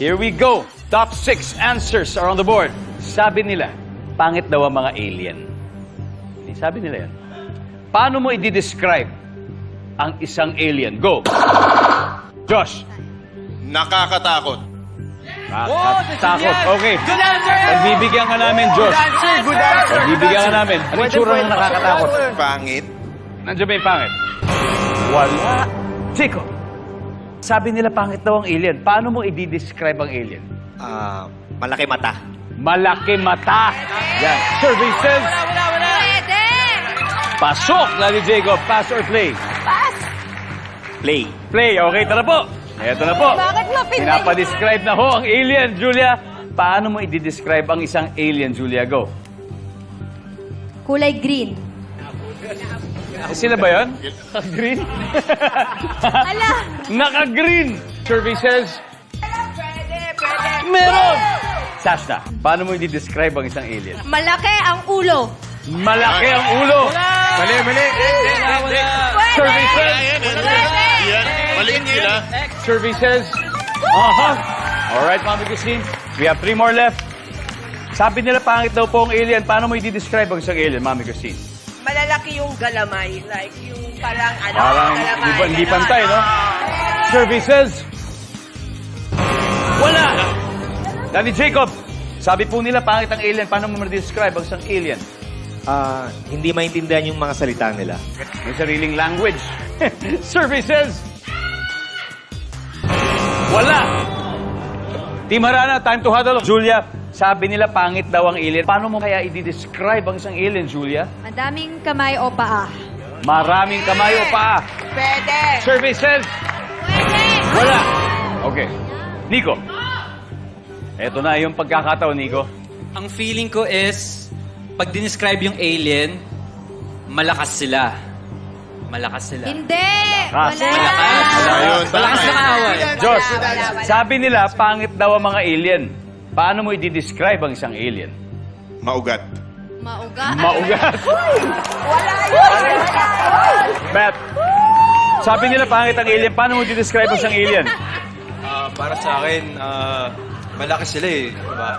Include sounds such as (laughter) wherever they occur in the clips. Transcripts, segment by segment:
Here we go. Top six answers are on the board. Sabi nila, pangit daw ang mga alien. Eh, Sabi nila yan. Paano mo i-describe ang isang alien? Go! Josh. Nakakatakot. Takot. Okay. Good answer! Pagbibigyan ka namin, Josh. Good answer! Good answer! Pagbibigyan ka namin. Ano yung tsura ng nakakatakot? Pangit. Nandiyan ba yung pangit? Wala. Chico. Sabi nila pangit daw ang alien. Paano mo i-describe ang alien? Ah, malaki mata. Malaki mata. Yan. Services. Wala, wala! Pwede! Pasok, Lali Jacob. Pass or play? Pass! Play. Play. Okay, tara po. Eto na po. Bakit mapinay? Pinapadescribe na ho ang alien, Julia. Paano mo i-describe ang isang alien, Julia? Go. Kulay green. Eh, sila ba yun? Naka-green? Ala! Naka-green. Services. Pwede, pwede. Meron! Sashna, paano mo i-describe ang isang alien? Malaki ang ulo. Malaki ang ulo. Mali, mali. Pwede! Services. Pwede! Yan. Maliit sila. Services. Aha. Alright, Mami Christine. We have three more left. Sabi nila pangit daw po ang alien. Paano mo i-describe ang isang alien, Mami Christine? Malalaki yung galamay. Like, yung parang ano, Parang galamay. hindi, hindi ganon. pantay, no? Services. Wala. Danny Jacob. Sabi po nila pangit ang alien. Paano mo ma-describe ang isang alien? Ah, hindi maintindihan yung mga salita nila. May sariling language. (laughs) Services. Wala. Team Harana, time to huddle. Julia, sabi nila pangit daw ang alien. Paano mo kaya i-describe ang isang alien, Julia? Madaming kamay o paa. Maraming kamay o paa. Pwede. Services. Pwede! Wala. Okay. Nico. Eto na yung pagkakataon, Nico. Ang feeling ko is, pag dinescribe yung alien, malakas sila. Malakas sila. Hindi! Ah, Wala! Ayun, Malakas na kaaway. Josh, Wala, wala, wala. sabi nila pangit daw ang mga alien. Paano mo i-describe ang isang alien? Maugat. Mauga. Maugat. (laughs) Wala yun! Matt, sabi nila pangit ang alien. Paano mo i-describe ang isang alien? Ah, para sa akin, ah, malaki sila eh, di ba?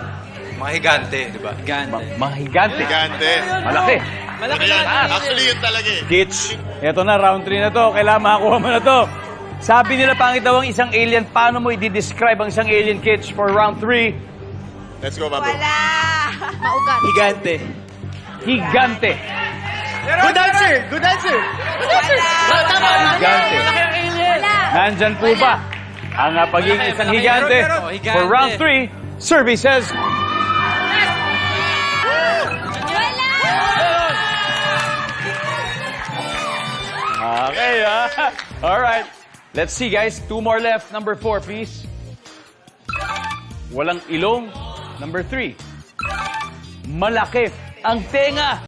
Mga higante, di ba? Gante. Ma- mga higante. Gigante. Malaki. Ano yan? Actually, yun talaga eh. Kitsch. Eto na, round 3 na to. Kailangan makakuha mo na to. Sabi nila pangit daw ang isang alien. Paano mo i-describe ang isang alien, Kitsch, for round 3? Let's go, Pablo. Wala! (laughs) Maugat. Higante. Higante. Good answer! Good answer! Higante. Wala! Nandyan po ba ang pagiging isang higante? For round 3, services. Wala! Okay, ah. (laughs) All right. Let's see, guys. Two more left. Number four, please. Walang ilong. Number three. Malaki ang tenga.